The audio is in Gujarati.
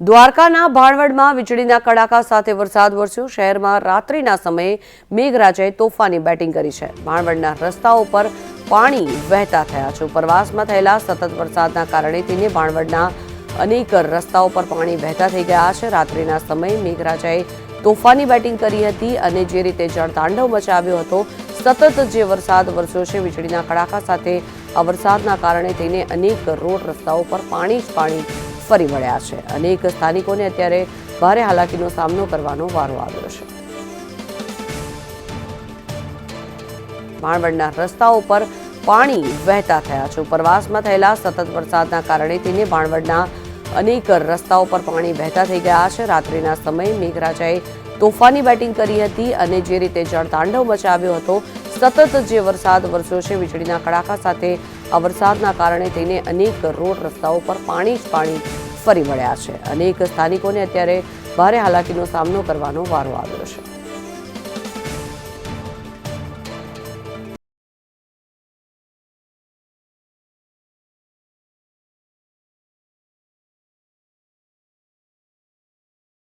દ્વારકાના ભાણવડમાં વીજળીના કડાકા સાથે વરસાદ વરસ્યો. શહેરમાં રાત્રિના સમયે મેઘરાજાએ તોફાની બેટિંગ કરી છે. ભાણવડના રસ્તાઓ પર પાણી વહેતા થયા છે. ઉપરવાસમાં થયેલા સતત વરસાદના કારણે તેને ભાણવડના અનેક રસ્તાઓ પર પાણી વહેતા થઈ ગયા છે. રાત્રિના સમયે મેઘરાજાએ તોફાની બેટિંગ કરી હતી અને જે રીતે જળતાંડવ મચાવ્યો હતો, સતત જે વરસાદ વરસ્યો છે, વીજળીના કડાકા સાથે આ વરસાદના કારણે તેને અનેક રોડ રસ્તાઓ પર પાણી જ પાણી ફરી વળ્યા છે. અનેક સ્થાનિકોને અત્યારે ભારે હાલાકીનો સામનો કરવાનો વારો આવ્યો છે. માણવડના રસ્તાઓ પર પાણી વહેતા થયા છે. ઉપરવાસમાં થયેલા સતત વરસાદના કારણે તેને ભાણવડના અનેક રસ્તાઓ પર પાણી વહેતા થઈ ગયા છે. રાત્રિના સમયે મેઘરાજાએ તોફાની બેટિંગ કરી હતી અને જે રીતે જળતાંડવ મચાવ્યો હતો સતત જે વરસાદ વરસ્યો છે, વીજળીના કડાકા સાથે આ વરસાદના કારણે થઈને અનેક રોડ રસ્તાઓ પર પાણી જ પાણી ફરી વળ્યા છે. અનેક સ્થાનિકોને અત્યારે ભારે હાલાકીનો સામનો કરવાનો વારો આવ્યો છે.